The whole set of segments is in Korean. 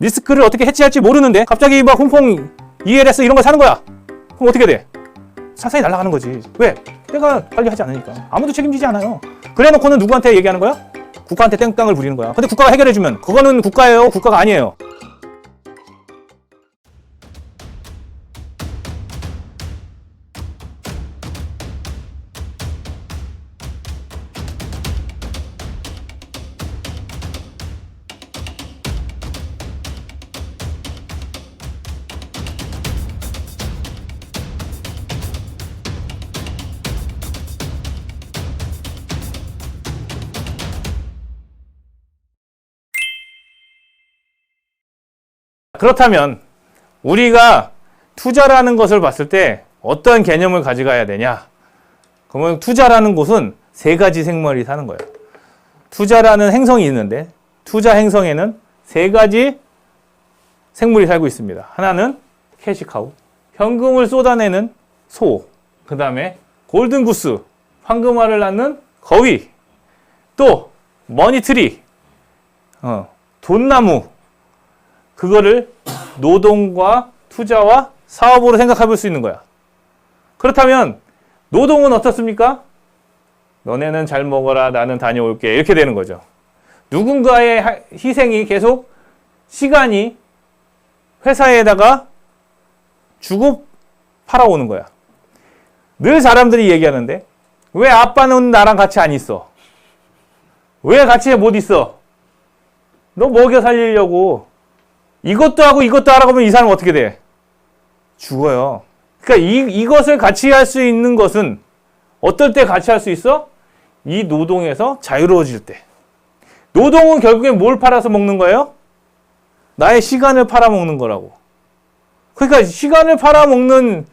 리스크를 어떻게 해치할지 모르는데 갑자기 막 홍콩 ELS 이런 거 사는 거야. 그럼 어떻게 돼? 사상이 날아가는 거지. 왜? 내가 관리하지 않으니까. 아무도 책임지지 않아요. 그래 놓고는 누구한테 얘기하는 거야? 국가한테 땡깡을 부리는 거야. 근데 국가가 해결해주면 그거는 국가예요? 국가가 아니에요? 그렇다면 우리가 투자라는 것을 봤을 때 어떤 개념을 가져가야 되냐? 그러면 투자라는 곳은 세 가지 생물이 사는 거예요. 투자라는 행성이 있는데 투자 행성에는 세 가지 생물이 살고 있습니다. 하나는 캐시카우, 현금을 쏟아내는 소, 그 다음에 골든구스, 황금알을 낳는 거위, 또 머니트리, 어, 돈나무, 그거를 노동과 투자와 사업으로 생각해 볼 수 있는 거야. 그렇다면 노동은 어떻습니까? 너네는 잘 먹어라, 나는 다녀올게. 이렇게 되는 거죠. 누군가의 하- 희생이 계속 시간이 회사에다가 주고 팔아오는 거야. 늘 사람들이 얘기하는데 왜 아빠는 나랑 같이 안 있어? 왜 같이 못 있어? 너 먹여 살리려고 이것도 하고 이것도 하라고 하면 이 사람은 어떻게 돼? 죽어요. 그러니까 이, 이것을 같이 할 수 있는 것은 어떨 때 같이 할 수 있어? 이 노동에서 자유로워질 때. 노동은 결국엔 뭘 팔아서 먹는 거예요? 나의 시간을 팔아먹는 거라고. 그러니까 시간을 팔아먹는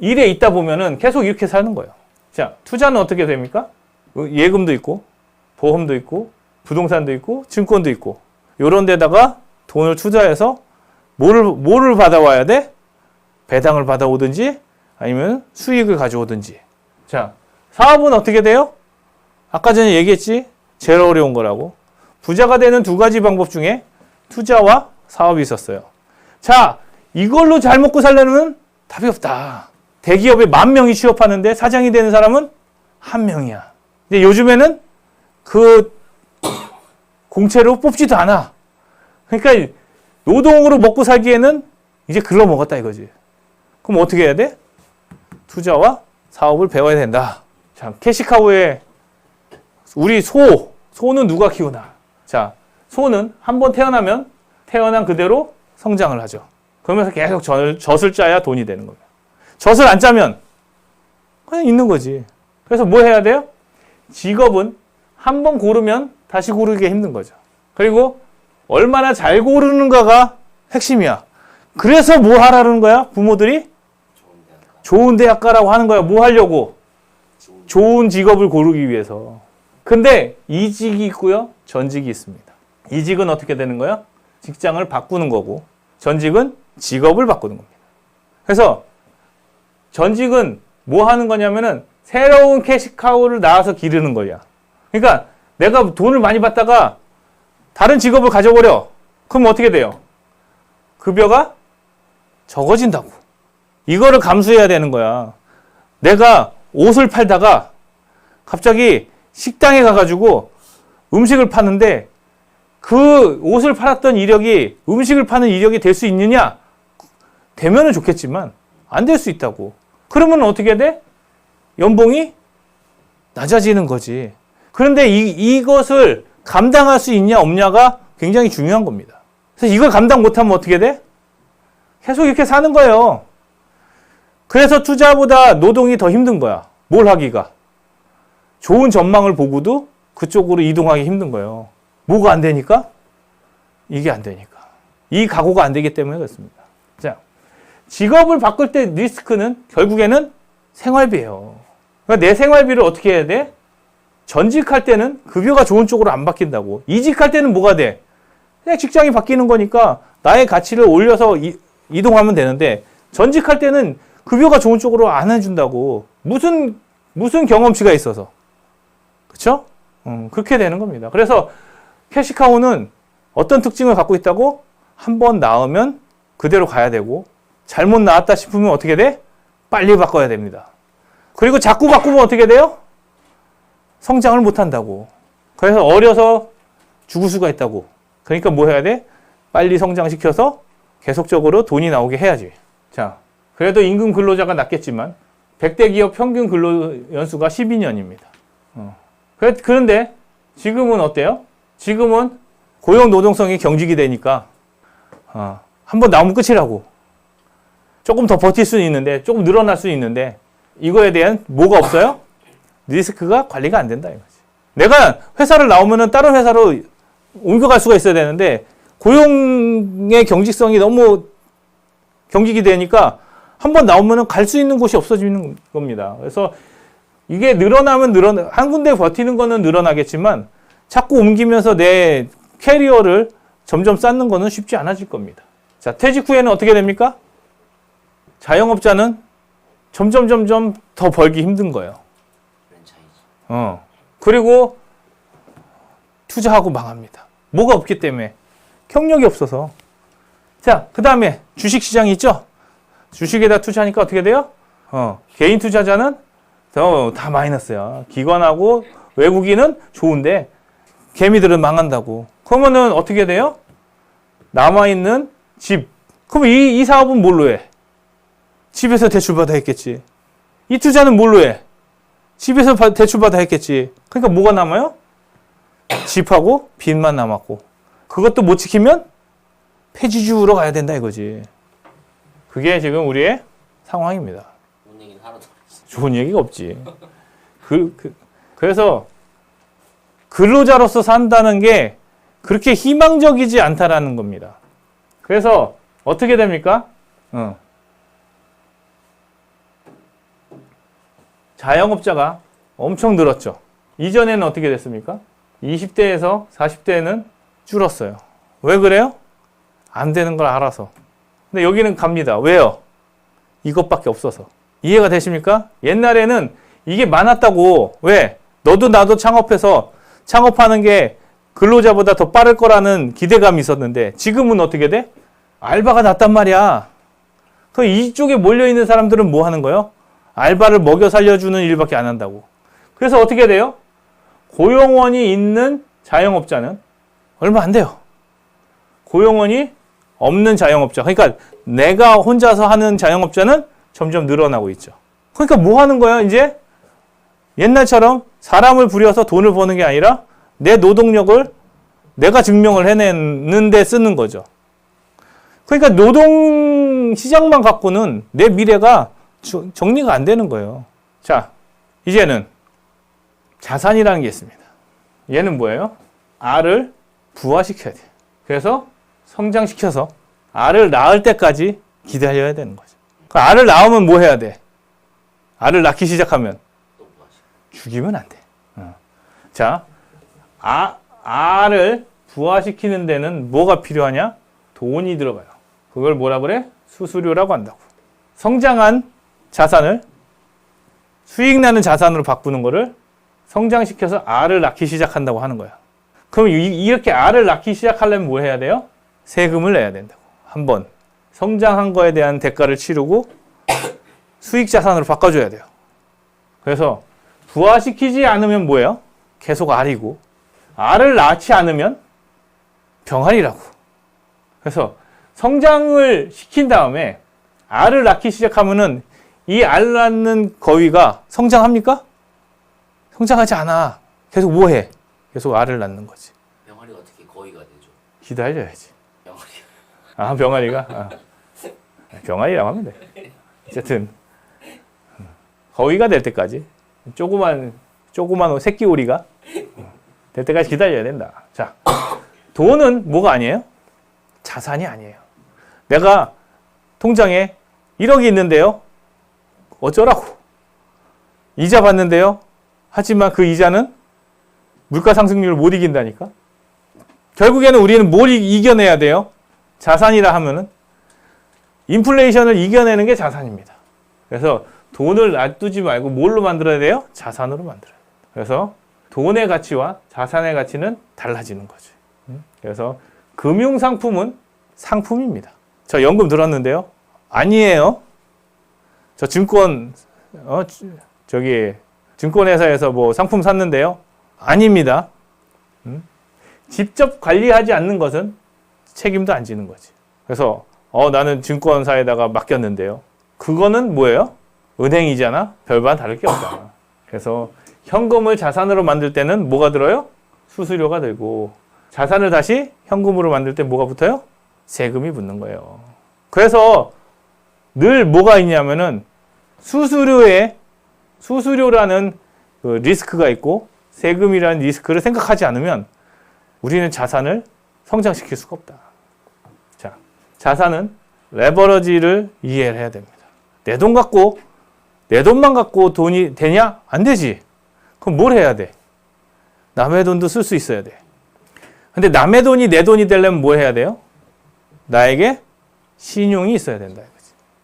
일에 있다 보면은 계속 이렇게 사는 거예요. 자, 투자는 어떻게 됩니까? 어, 예금도 있고, 보험도 있고, 부동산도 있고, 증권도 있고, 요런 데다가 돈을 투자해서 뭐를, 뭐를 받아와야 돼? 배당을 받아오든지 아니면 수익을 가져오든지. 자, 사업은 어떻게 돼요? 아까 전에 얘기했지? 제일 어려운 거라고. 부자가 되는 두 가지 방법 중에 투자와 사업이 있었어요. 자, 이걸로 잘 먹고 살려면 답이 없다. 대기업에 만 명이 취업하는데 사장이 되는 사람은 한 명이야. 근데 요즘에는 그 공채로 뽑지도 않아. 그러니까 노동으로 먹고 살기에는 이제 글러 먹었다 이거지. 그럼 어떻게 해야 돼? 투자와 사업을 배워야 된다. 자, 캐시카우의 우리 소, 소는 누가 키우나? 자, 소는 한 번 태어나면 태어난 그대로 성장을 하죠. 그러면서 계속 젖을, 젖을 짜야 돈이 되는 겁니다. 젖을 안 짜면 그냥 있는 거지. 그래서 뭐 해야 돼요? 직업은 한 번 고르면 다시 고르기 힘든 거죠. 그리고 얼마나 잘 고르는가가 핵심이야. 그래서 뭐 하라는 거야? 부모들이? 좋은 대학 가라고 하는 거야. 뭐 하려고? 좋은 직업을 고르기 위해서. 근데 이직이 있고요. 전직이 있습니다. 이직은 어떻게 되는 거야? 직장을 바꾸는 거고, 전직은 직업을 바꾸는 겁니다. 그래서 전직은 뭐 하는 거냐면은 새로운 캐시카우를 낳아서 기르는 거야. 그러니까 내가 돈을 많이 받다가 다른 직업을 가져버려. 그럼 어떻게 돼요? 급여가 적어진다고. 이거를 감수해야 되는 거야. 내가 옷을 팔다가 갑자기 식당에 가가지고 음식을 파는데 그 옷을 팔았던 이력이 음식을 파는 이력이 될 수 있느냐? 되면은 좋겠지만 안 될 수 있다고. 그러면 어떻게 돼? 연봉이 낮아지는 거지. 그런데 이, 이것을 감당할 수 있냐 없냐가 굉장히 중요한 겁니다. 그래서 이걸 감당 못하면 어떻게 돼? 계속 이렇게 사는 거예요. 그래서 투자보다 노동이 더 힘든 거야. 뭘 하기가. 좋은 전망을 보고도 그쪽으로 이동하기 힘든 거예요. 뭐가 안 되니까? 이게 안 되니까. 이 각오가 안 되기 때문에 그렇습니다. 자, 직업을 바꿀 때 리스크는 결국에는 생활비예요. 그러니까 내 생활비를 어떻게 해야 돼? 전직할 때는 급여가 좋은 쪽으로 안 바뀐다고. 이직할 때는 뭐가 돼? 그냥 직장이 바뀌는 거니까 나의 가치를 올려서 이, 이동하면 되는데 전직할 때는 급여가 좋은 쪽으로 안 해준다고. 무슨 무슨 경험치가 있어서. 그렇죠? 음, 그렇게 되는 겁니다. 그래서 캐시카우는 어떤 특징을 갖고 있다고? 한 번 나오면 그대로 가야 되고 잘못 나왔다 싶으면 어떻게 돼? 빨리 바꿔야 됩니다. 그리고 자꾸 바꾸면 어떻게 돼요? 성장을 못 한다고. 그래서 어려서 죽을 수가 있다고. 그러니까 뭐 해야 돼? 빨리 성장시켜서 계속적으로 돈이 나오게 해야지. 자, 그래도 임금 근로자가 낮겠지만 100대 기업 평균 근로 연수가 12년입니다. 어. 그래- 그런데 지금은 어때요? 지금은 고용 노동성이 경직이 되니까 어, 한번 나오면 끝이라고. 조금 더 버틸 수는 있는데 조금 늘어날 수는 있는데 이거에 대한 뭐가 없어요? 리스크가 관리가 안 된다 이거지. 내가 회사를 나오면은 다른 회사로 옮겨갈 수가 있어야 되는데 고용의 경직성이 너무 경직이 되니까 한 번 나오면은 갈 수 있는 곳이 없어지는 겁니다. 그래서 이게 늘어나면 늘어나 한 군데 버티는 거는 늘어나겠지만 자꾸 옮기면서 내 캐리어를 점점 쌓는 거는 쉽지 않아질 겁니다. 자, 퇴직 후에는 어떻게 됩니까? 자영업자는 점점 점점 더 벌기 힘든 거예요. 어. 그리고 투자하고 망합니다. 뭐가 없기 때문에 경력이 없어서. 자, 그 다음에 주식 시장이 있죠? 주식에다 투자하니까 어떻게 돼요? 어. 개인 투자자는 더다 마이너스야. 기관하고 외국인은 좋은데 개미들은 망한다고. 그러면은 어떻게 돼요? 남아 있는 집. 그럼 이, 이 사업은 뭘로 해? 집에서 대출 받아 했겠지. 이 투자는 뭘로 해? 집에서 바- 대출받아 했겠지. 그러니까 뭐가 남아요? 집하고 빚만 남았고. 그것도 못 지키면 폐지주로 가야 된다 이거지. 그게 지금 우리의 상황입니다. 좋은 얘기가 없지. 그, 그, 그래서 근로자로서 산다는 게 그렇게 희망적이지 않다라는 겁니다. 그래서 어떻게 됩니까? 어. 자영업자가 엄청 늘었죠. 이전에는 어떻게 됐습니까? 20대에서 40대는 줄었어요. 왜 그래요? 안 되는 걸 알아서. 근데 여기는 갑니다. 왜요? 이것밖에 없어서. 이해가 되십니까? 옛날에는 이게 많았다고. 왜? 너도 나도 창업해서 창업하는 게 근로자보다 더 빠를 거라는 기대감이 있었는데 지금은 어떻게 돼? 알바가 낫단 말이야. 그 이쪽에 몰려 있는 사람들은 뭐 하는 거예요? 알바를 먹여 살려주는 일밖에 안 한다고. 그래서 어떻게 돼요? 고용원이 있는 자영업자는 얼마 안 돼요. 고용원이 없는 자영업자. 그러니까 내가 혼자서 하는 자영업자는 점점 늘어나고 있죠. 그러니까 뭐 하는 거야, 이제? 옛날처럼 사람을 부려서 돈을 버는 게 아니라 내 노동력을 내가 증명을 해내는데 쓰는 거죠. 그러니까 노동 시장만 갖고는 내 미래가 주- 정리가 안 되는 거예요. 자, 이제는 자산이라는 게 있습니다. 얘는 뭐예요? 알을 부화시켜야 돼. 그래서 성장시켜서 알을 낳을 때까지 기다려야 되는 거죠. 그 알을 낳으면 뭐 해야 돼? 알을 낳기 시작하면? 죽이면 안 돼. 어. 자, 아, 알을 부화시키는 데는 뭐가 필요하냐? 돈이 들어가요. 그걸 뭐라 그래? 수수료라고 한다고. 성장한 자산을 수익 나는 자산으로 바꾸는 거를 성장시켜서 알을 낳기 시작한다고 하는 거야. 그럼 이- 이렇게 알을 낳기 시작하려면 뭐 해야 돼요? 세금을 내야 된다고. 한 번. 성장한 거에 대한 대가를 치르고 수익 자산으로 바꿔줘야 돼요. 그래서 부화시키지 않으면 뭐예요? 계속 알이고 알을 낳지 않으면 병아리라고. 그래서 성장을 시킨 다음에 알을 낳기 시작하면은 이 알 낳는 거위가 성장합니까? 성장하지 않아. 계속 뭐 해? 계속 알을 낳는 거지. 병아리가 어떻게 거위가 되죠? 기다려야지. 병아리. 아, 병아리가? 아. 병아리라고 하면 돼. 어쨌든, 거위가 될 때까지, 조그만, 조그만 새끼 오리가 될 때까지 기다려야 된다. 자, 돈은 뭐가 아니에요? 자산이 아니에요. 내가 통장에 1억이 있는데요. 어쩌라고. 이자 받는데요. 하지만 그 이자는 물가 상승률을 못 이긴다니까. 결국에는 우리는 뭘 이- 이겨내야 돼요? 자산이라 하면은 인플레이션을 이겨내는 게 자산입니다. 그래서 돈을 놔두지 말고 뭘로 만들어야 돼요? 자산으로 만들어야 돼요. 그래서 돈의 가치와 자산의 가치는 달라지는 거죠. 음? 그래서 금융 상품은 상품입니다. 저 연금 들었는데요. 아니에요. 저 증권 어 주- 저기 증권회사에서 뭐 상품 샀는데요. 아닙니다. 음? 직접 관리하지 않는 것은 책임도 안 지는 거지. 그래서 어 나는 증권사에다가 맡겼는데요. 그거는 뭐예요? 은행이잖아. 별반 다를 게 없잖아. 그래서 현금을 자산으로 만들 때는 뭐가 들어요? 수수료가 들고 자산을 다시 현금으로 만들 때 뭐가 붙어요? 세금이 붙는 거예요. 그래서 늘 뭐가 있냐면은 수수료에 수수료라는 그 리스크가 있고 세금이라는 리스크를 생각하지 않으면 우리는 자산을 성장시킬 수가 없다. 자, 자산은 레버러지를 이해를 해야 됩니다. 내 돈 갖고 내 돈만 갖고 돈이 되냐? 안 되지. 그럼 뭘 해야 돼? 남의 돈도 쓸 수 있어야 돼. 근데 남의 돈이 내 돈이 되려면 뭘 해야 돼요? 나에게 신용이 있어야 된다.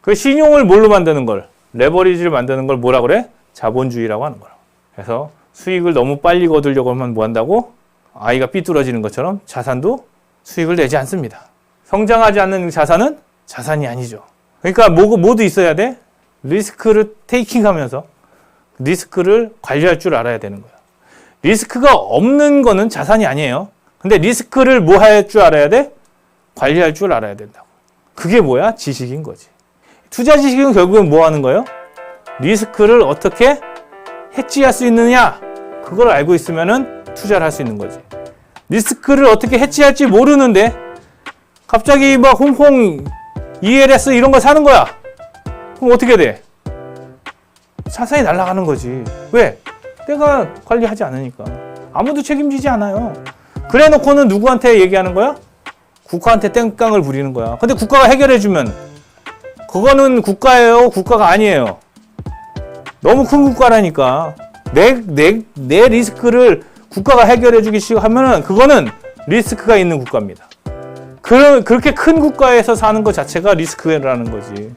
그 신용을 뭘로 만드는 걸? 레버리지를 만드는 걸 뭐라 그래? 자본주의라고 하는 거라. 그래서 수익을 너무 빨리 거두려고 하면 뭐 한다고? 아이가 삐뚤어지는 것처럼 자산도 수익을 내지 않습니다. 성장하지 않는 자산은 자산이 아니죠. 그러니까 뭐, 뭐도 있어야 돼? 리스크를 테이킹 하면서 리스크를 관리할 줄 알아야 되는 거야. 리스크가 없는 거는 자산이 아니에요. 근데 리스크를 뭐 할 줄 알아야 돼? 관리할 줄 알아야 된다고. 그게 뭐야? 지식인 거지. 투자 지식은 결국엔 뭐 하는 거예요? 리스크를 어떻게 해지할 수 있느냐? 그걸 알고 있으면은 투자를 할 수 있는 거지. 리스크를 어떻게 해지할지 모르는데 갑자기 막 홍콩 ELS 이런 거 사는 거야. 그럼 어떻게 돼? 자산이 날아가는 거지. 왜? 내가 관리하지 않으니까. 아무도 책임지지 않아요. 그래 놓고는 누구한테 얘기하는 거야? 국가한테 땡깡을 부리는 거야. 근데 국가가 해결해주면 그거는 국가예요? 국가가 아니에요. 너무 큰 국가라니까. 내, 내, 내 리스크를 국가가 해결해 주기 시작하면은 그거는 리스크가 있는 국가입니다. 그, 그렇게 큰 국가에서 사는 것 자체가 리스크라는 거지.